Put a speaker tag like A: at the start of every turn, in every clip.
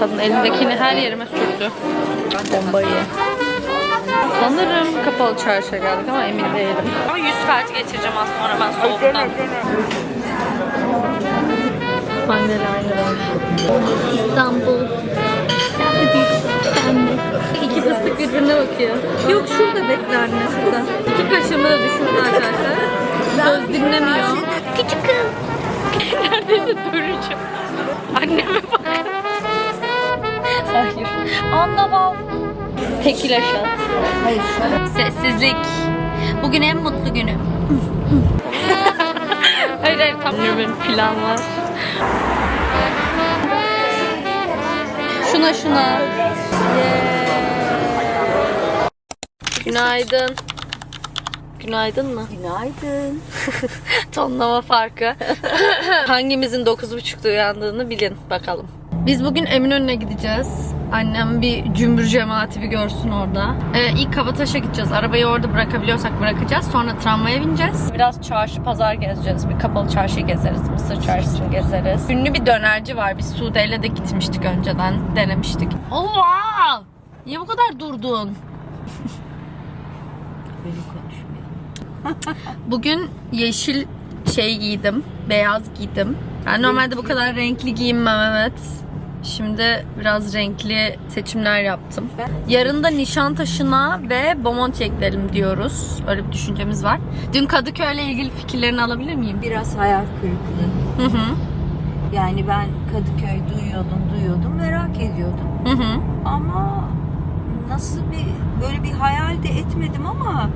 A: Kadın elindekini her yerime sürdü. Bombayı. Sanırım kapalı çarşıya geldik ama emin değilim. Ama yüz felci geçireceğim az sonra ben soğuktan. Anneler İstanbul. Büyüksün. Ben de. İki fıstık birbirine bakıyor. Yok şurada bekle anne şurada. İki kaşığımı da düşürdü arkadaşlar. Söz dinlemiyor. Küçük kız. Neredeyse döneceğim. Anneme bak. Hayır. Anlamam. Tekila şat.
B: Hayır.
A: Sessizlik. Bugün en mutlu günüm. hayır hayır tam benim plan var. Şuna şuna. Yeah. Günaydın. Günaydın mı?
B: Günaydın.
A: Tonlama farkı. Hangimizin 9.30'da uyandığını bilin bakalım. Biz bugün Eminönü'ne gideceğiz. Annem bir cümbür cemaati bir görsün orada. Ee, ilk Kabataş'a gideceğiz. Arabayı orada bırakabiliyorsak bırakacağız. Sonra tramvaya bineceğiz. Biraz çarşı pazar gezeceğiz. Bir kapalı çarşıyı gezeriz. Mısır çarşısını gezeriz. Ünlü bir dönerci var. Biz Sude'yle de gitmiştik önceden. Denemiştik. Oh wow! Niye bu kadar durdun?
B: Böyle konuşmuyor.
A: Bugün yeşil şey giydim. Beyaz giydim. Ben normalde bu kadar renkli giyinmem evet. Şimdi biraz renkli seçimler yaptım. Yarın da Nişantaşı'na ve Bomonti'ye gidelim diyoruz. Öyle bir düşüncemiz var. Dün Kadıköy'le ilgili fikirlerini alabilir miyim?
B: Biraz hayal kırıklığı.
A: Hı hı.
B: Yani ben Kadıköy duyuyordum, duyuyordum, merak ediyordum.
A: Hı hı.
B: Ama nasıl bir böyle bir hayal de etmedim ama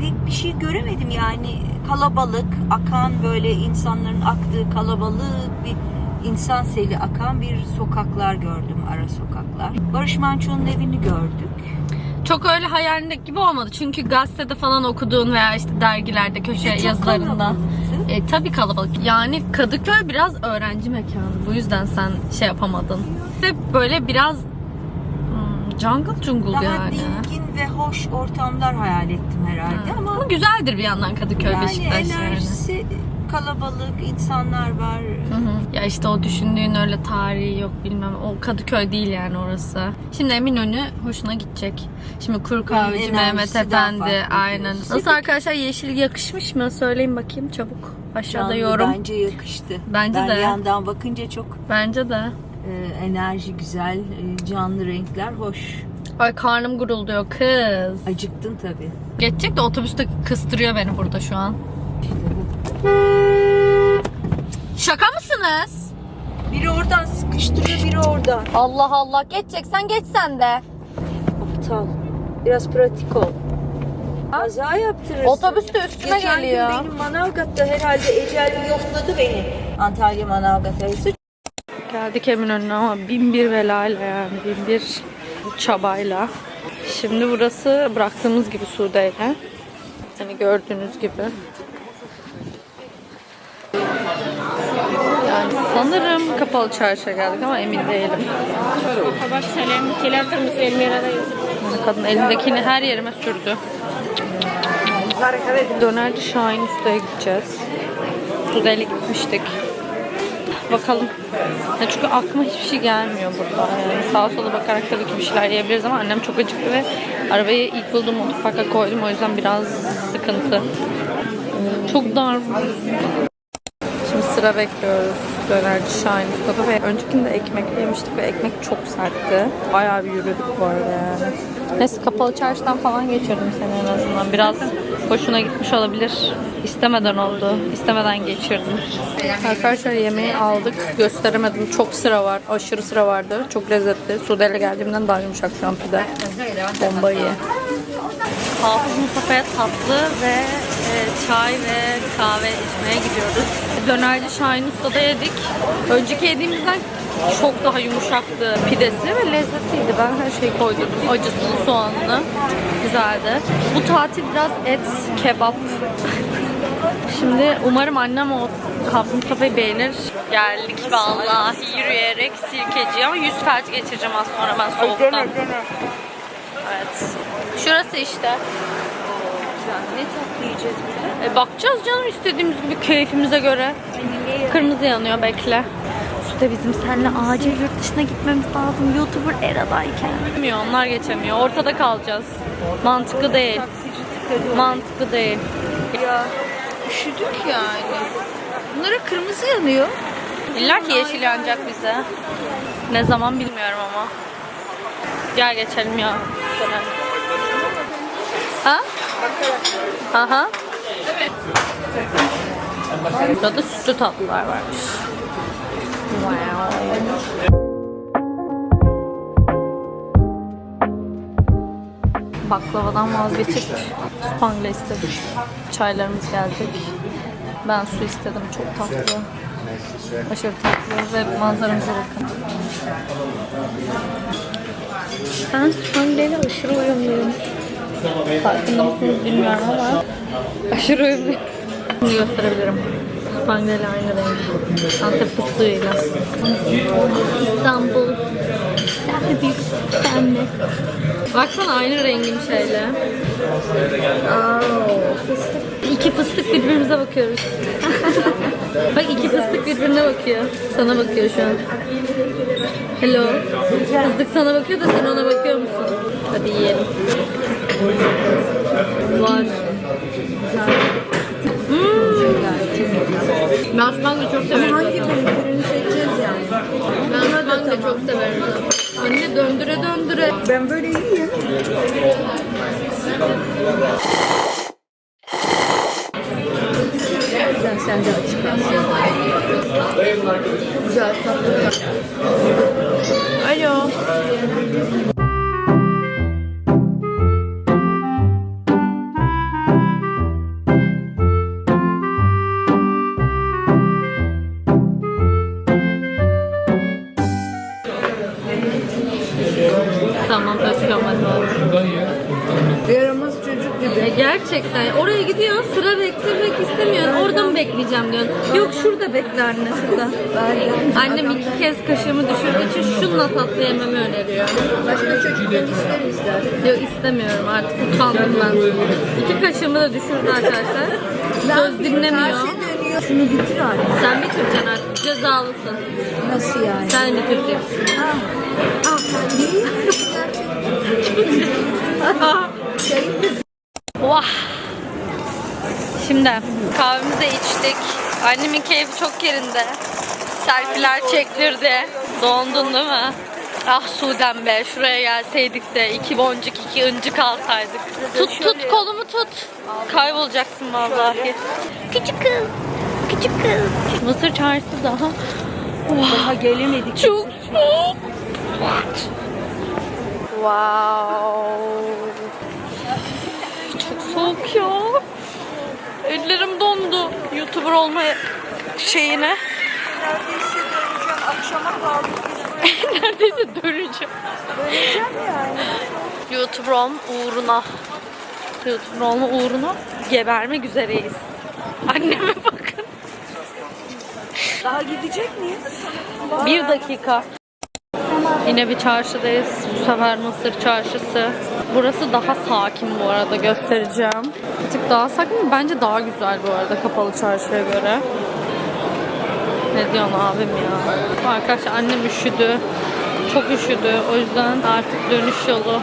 B: pek bir şey göremedim yani kalabalık akan böyle insanların aktığı kalabalık bir insan seli akan bir sokaklar gördüm ara sokaklar. Barış Manço'nun evini gördük.
A: Çok öyle hayalindeki gibi olmadı. Çünkü gazetede falan okuduğun veya işte dergilerde köşe
B: E,
A: yazılarında. E, tabii kalabalık. Yani Kadıköy biraz öğrenci mekanı. Bu yüzden sen şey yapamadın. Ve böyle biraz hmm, jungle jungle
B: Daha
A: yani.
B: dingin ve hoş ortamlar hayal ettim herhalde ama
A: Ama güzeldir bir yandan Kadıköy
B: yani
A: Beşiktaş yani.
B: enerjisi kalabalık insanlar var.
A: Hı hı. Ya işte o düşündüğün öyle tarihi yok bilmem. O Kadıköy değil yani orası. Şimdi Eminönü hoşuna gidecek. Şimdi Kuru Kahveci
B: enerjisi
A: Mehmet Efendi. Aynen.
B: diyorsun.
A: Nasıl arkadaşlar yeşil yakışmış mı? Söyleyin bakayım çabuk. Aşağıda
B: Canlı
A: yorum.
B: Bence yakıştı.
A: Bence
B: ben
A: de.
B: yandan bakınca çok
A: Bence de.
B: e, enerji güzel, e, canlı renkler hoş.
A: Ay karnım gurulduyor kız.
B: Acıktın tabii.
A: Geçecek de otobüste kıstırıyor beni burada şu an.
B: İşte bu.
A: Şaka mısınız?
B: Biri oradan sıkıştırıyor, biri oradan.
A: Allah Allah. Geçeceksen geç sen de.
B: Aptal. Biraz pratik ol. Kaza yaptırırsın.
A: Otobüs de üstüme
B: Geçen
A: geliyor.
B: gün benim Manavgat'ta herhalde ecel yokladı beni. Antalya Manavgat arası.
A: Geldik Eminönü'ne ama bin bir belayla yani bin bir çabayla. Şimdi burası bıraktığımız gibi Sude'yle. Hani gördüğünüz gibi. Yani sanırım kapalı çarşıya geldik ama emin değilim.
C: Kabak selamkiler kırmızı Elmira'da.
A: Kadın elindekini her yerime sürdü. Dönerci Şahin Usta'ya gideceğiz. Sude'yle gitmiştik. Bakalım. Ya çünkü aklıma hiçbir şey gelmiyor burada. Yani sağa sola bakarak tabii ki bir şeyler yiyebiliriz ama annem çok acıktı ve arabayı ilk bulduğum otoparka koydum. O yüzden biraz sıkıntı. Çok dar. Şimdi sıra bekliyoruz. Dönerci Şahin Usta'da ve öncekinde ekmek yemiştik ve ekmek çok sertti. Bayağı bir yürüdük bu arada yani. Neyse kapalı çarşıdan falan geçirdim seni en azından. Biraz hoşuna gitmiş olabilir. İstemeden oldu. İstemeden geçirdim. Arkadaşlar yemeği aldık. Gösteremedim. Çok sıra var. Aşırı sıra vardı. Çok lezzetli. Sude'yle geldiğimden daha yumuşak şu an pide. Bomba iyi. Hafız Mustafa'ya tatlı ve çay ve kahve içmeye gidiyoruz. Dönerci Şahin Usta'da yedik. Önceki yediğimizden çok daha yumuşaktı pidesi ve lezzetliydi. Ben her şeyi koydum. Acısını, soğanlı. Güzeldi. Bu tatil biraz et, kebap. Şimdi umarım annem o Hafız Mustafa'yı beğenir. Geldik vallahi yürüyerek sirkeci ama yüz felç geçireceğim az sonra ben soğuktan. Evet. Şurası işte.
B: Ne tatlı yiyeceğiz burada?
A: E bakacağız canım istediğimiz gibi keyfimize göre. Kırmızı yanıyor bekle. de bizim seninle acil yurt dışına gitmemiz lazım. YouTuber eradayken. Geçemiyor, onlar geçemiyor. Ortada kalacağız. Mantıklı değil. Mantıklı değil.
B: Ya üşüdük yani. Bunlara kırmızı yanıyor.
A: İlla ki yeşil yanacak bize. Ne zaman bilmiyorum ama. Gel geçelim ya. Ha? Aha. Burada sütlü tatlılar varmış. Wow. Baklavadan vazgeçip spangle istedik. Çaylarımız geldik. Ben su istedim. Çok tatlı. Aşırı tatlı ve manzaramıza bakın. Ben spangleyle aşırı uyumluyum. Farkında mısınız bilmiyorum ama aşırı uyumluyum. Şimdi gösterebilirim. Spangle aynı renk. Antep fıstığıyla. İstanbul. Sen büyük mi? Baksana aynı rengim şeyle. İki fıstık birbirimize bakıyoruz. Bak iki fıstık birbirine bakıyor. Sana bakıyor şu an. Hello. Fıstık sana bakıyor da sen ona bakıyor musun? Hadi yiyelim. Var. Hmm. Ben spangle çok severim. Hangi birini seçeceğiz yani? Ben spangle çok severim. Anne döndüre döndüre.
B: Ben böyle iyiyim. Güzel sen de açık. Güzel tatlı.
A: Alo. İstemiyorsun. Orada mı bekleyeceğim diyorsun. Yok şurada bekle anne şurada. Annem iki kez kaşığımı düşürdüğü için şununla tatlı yememi öneriyor.
B: Başka çocuktan ister ister.
A: Yok istemiyorum artık utandım ben. İki kaşığımı da düşürdü arkadaşlar. Söz dinlemiyor.
B: Şunu bitir artık.
A: Sen bitireceksin artık cezalısın.
B: Nasıl yani?
A: Sen bitireceksin.
B: Ah, değil mi?
A: Şimdi kahvemizi de içtik. Annemin keyfi çok yerinde. Selfiler çektirdi. Dondun değil mi? Ah Sudem be şuraya gelseydik de iki boncuk iki ıncık alsaydık. Tut tut kolumu tut. Kaybolacaksın vallahi. Küçük kız. Küçük kız. Mısır çarşısı daha.
B: Daha gelemedik.
A: Çok soğuk. Wow. Çok soğuk ya. YouTuber olma şeyine.
B: Neredeyse döneceğim. Akşama kaldık.
A: Neredeyse döneceğim.
B: Döneceğim yani.
A: YouTuber olma uğruna. YouTuber olma uğruna gebermek üzereyiz. Anneme bakın.
B: Daha gidecek miyiz?
A: Bir dakika. Yine bir çarşıdayız. Bu sefer Mısır çarşısı. Burası daha sakin bu arada göstereceğim. Bir tık daha sakin bence daha güzel bu arada kapalı çarşıya göre. Ne diyorsun abim ya? Arkadaşlar annem üşüdü. Çok üşüdü. O yüzden artık dönüş yolu.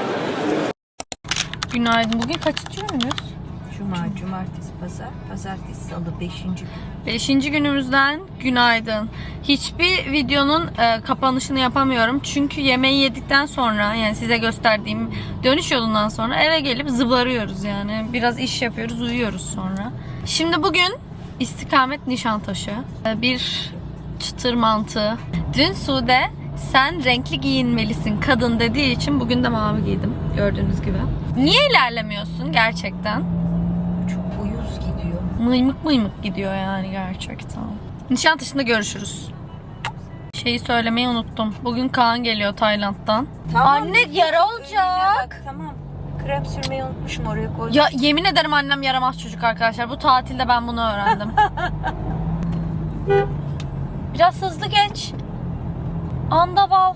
A: Günaydın. Bugün kaçıncı günümüz?
B: Cuma, cumartesi, pazar, pazartesi, salı, beşinci gün.
A: Beşinci günümüzden günaydın. Hiçbir videonun e, kapanışını yapamıyorum. Çünkü yemeği yedikten sonra yani size gösterdiğim dönüş yolundan sonra eve gelip zıbarıyoruz yani. Biraz iş yapıyoruz, uyuyoruz sonra. Şimdi bugün istikamet Nişantaşı. E, bir çıtır mantı. Dün Sude sen renkli giyinmelisin kadın dediği için bugün de mavi giydim gördüğünüz gibi. Niye ilerlemiyorsun gerçekten? Mıymık mıymık gidiyor yani gerçekten. Nişantaşı'nda görüşürüz. Şeyi söylemeyi unuttum. Bugün Kaan geliyor Tayland'dan. Anne yara olacak.
B: Bak, tamam. Krem sürmeyi unutmuşum oraya koydum.
A: Ya yemin ederim annem yaramaz çocuk arkadaşlar. Bu tatilde ben bunu öğrendim. Biraz hızlı geç. Andaval.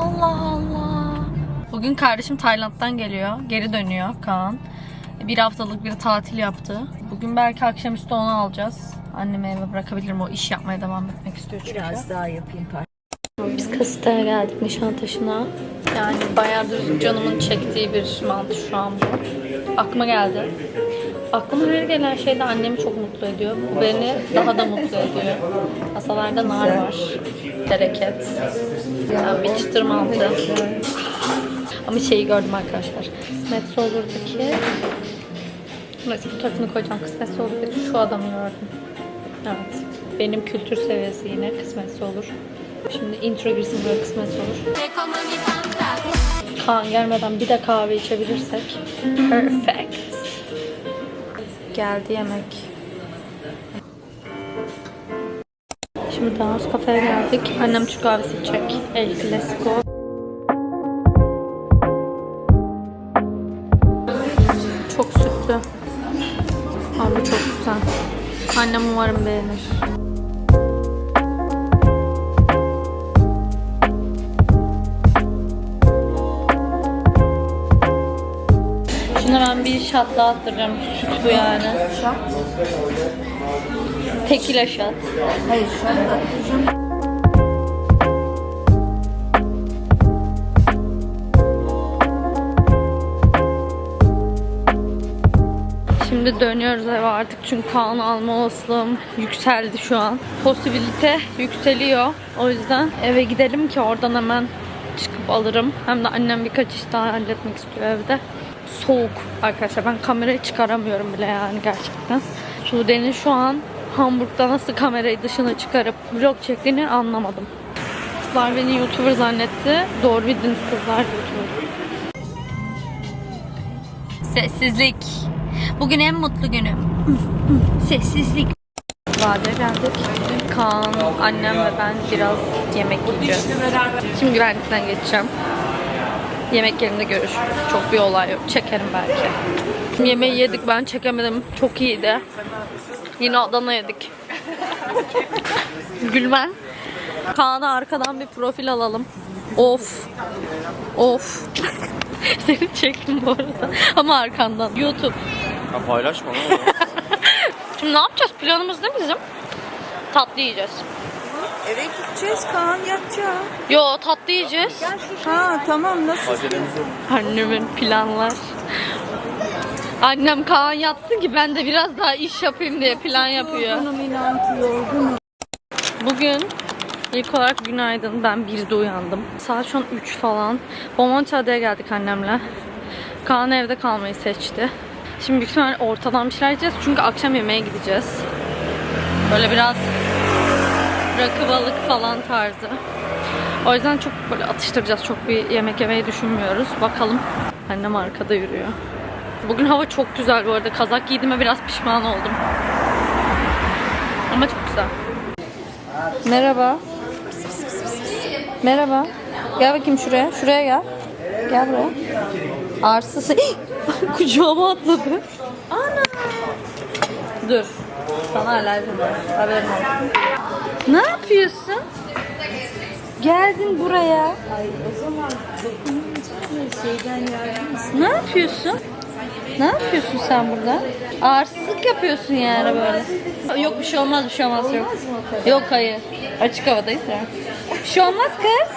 A: Allah Allah. Bugün kardeşim Tayland'dan geliyor. Geri dönüyor Kaan. Bir haftalık bir tatil yaptı. Bugün belki akşamüstü onu alacağız. Annemi eve bırakabilirim. O iş yapmaya devam etmek istiyor çünkü.
B: Biraz daha yapayım
A: Biz kasıtaya geldik Nişantaşı'na. Yani bayağıdır canımın çektiği bir mantı şu an bu. Aklıma geldi. Aklıma her gelen şey de annemi çok mutlu ediyor. Bu beni daha da mutlu ediyor. Masalarda nar var. Bereket. Yani bir çıtır mantı. Ama şeyi gördüm arkadaşlar. Kısmetse olurdaki Neyse fotoğrafını koyacağım. Kısmetse olurdaki şu adamı gördüm. Evet. Benim kültür seviyesi yine kısmetse olur. Şimdi intro girsin böyle kısmetse olur. Kaan gelmeden bir de kahve içebilirsek. Perfect. Geldi yemek. Şimdi Dağız kafeye geldik. Annem Türk kahvesi içecek. El Clasico. Umarım beğenir. Şuna ben bir şat daha attıracağım. Süt bu yani. Tekila şat.
B: Hayır şu anda.
A: Şimdi dönüyoruz eve artık çünkü Kaan alma olasılığım yükseldi şu an. Posibilite yükseliyor. O yüzden eve gidelim ki oradan hemen çıkıp alırım. Hem de annem birkaç iş daha halletmek istiyor evde. Soğuk arkadaşlar. Ben kamerayı çıkaramıyorum bile yani gerçekten. Sude'nin şu an Hamburg'da nasıl kamerayı dışına çıkarıp vlog çektiğini anlamadım. Kızlar beni YouTuber zannetti. Doğru bildiniz kızlar YouTuber. Sessizlik. Bugün en mutlu günüm. Sessizlik. Vade geldik. Kaan, annem ve ben biraz yemek yiyeceğiz. Şimdi güvenlikten geçeceğim. Yemek yerinde görüşürüz. Çok bir olay yok. Çekerim belki. Şimdi yemeği yedik ben çekemedim. Çok iyiydi. Yine Adana yedik. Gülmen. Kaan'a arkadan bir profil alalım. Of. Of. Seni çektim bu arada. Ama arkandan. YouTube.
D: Ha paylaşma lan.
A: Şimdi ne yapacağız? Planımız ne bizim? Tatlı yiyeceğiz.
B: Eve gideceğiz Kaan yatacak.
A: Yo tatlı yiyeceğiz.
B: Ha tamam nasıl?
D: Acelemiz yok.
A: Annemin planlar. Annem Kaan yatsın ki ben de biraz daha iş yapayım diye plan yapıyor.
B: Yorgunum inan ki yorgunum.
A: Bugün ilk olarak günaydın. Ben 1'de uyandım. Saat şu an 3 falan. Bomontiade'ye geldik annemle. Kaan evde kalmayı seçti. Şimdi büyük ihtimalle ortadan bir şeyler yiyeceğiz. Çünkü akşam yemeğe gideceğiz. Böyle biraz rakı balık falan tarzı. O yüzden çok böyle atıştıracağız. Çok bir yemek yemeyi düşünmüyoruz. Bakalım. Annem arkada yürüyor. Bugün hava çok güzel bu arada. Kazak giydiğime biraz pişman oldum. Ama çok güzel. Merhaba. Merhaba. Gel bakayım şuraya. Şuraya gel. Gel buraya. Arsız. Kucağıma atladı. Ana. Dur. Sana alerjim var. Haberin olsun. Ne yapıyorsun? Geldin buraya. Ne yapıyorsun? Ne yapıyorsun sen burada? Ağırsızlık yapıyorsun yani böyle. Yok bir şey olmaz bir şey olmaz yok. Yok hayır. Açık havadayız ya. Bir şey olmaz kız.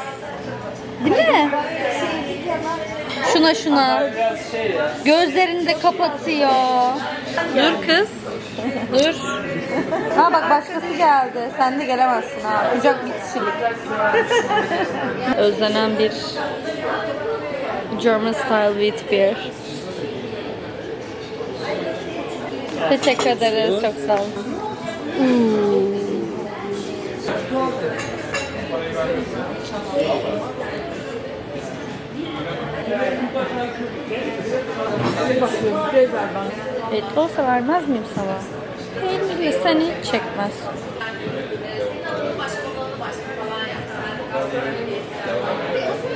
A: Değil mi? Şuna şuna. Gözlerini de kapatıyor. Dur kız. Dur. Ha bak başkası geldi. Sen de gelemezsin ha. Kucak bir kişilik. Özlenen bir German style wheat beer. Teşekkür ederiz. Çok sağ olun. Etli olsa vermez miyim sana? Peynirli seni çekmez.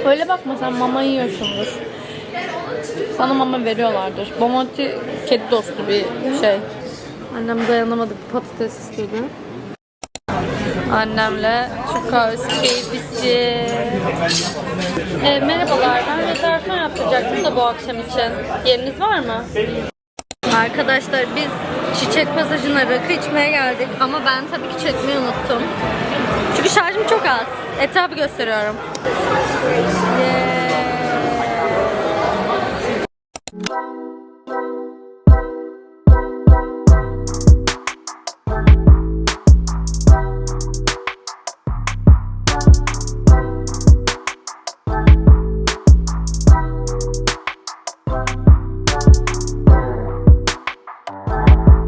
A: Öyle bakma sen mama yiyorsundur. Sana mama veriyorlardır. Bomonti kedi dostu bir şey. Annem dayanamadı patates istedi. Annemle Türk kahvesi keyfisi. E, merhabalar ben rezervasyon yaptıracaktım da bu akşam için. Yeriniz var mı? Arkadaşlar biz Çiçek pasajına rakı içmeye geldik ama ben tabii ki çekmeyi unuttum. Çünkü şarjım çok az. Etrafı gösteriyorum. Yeah.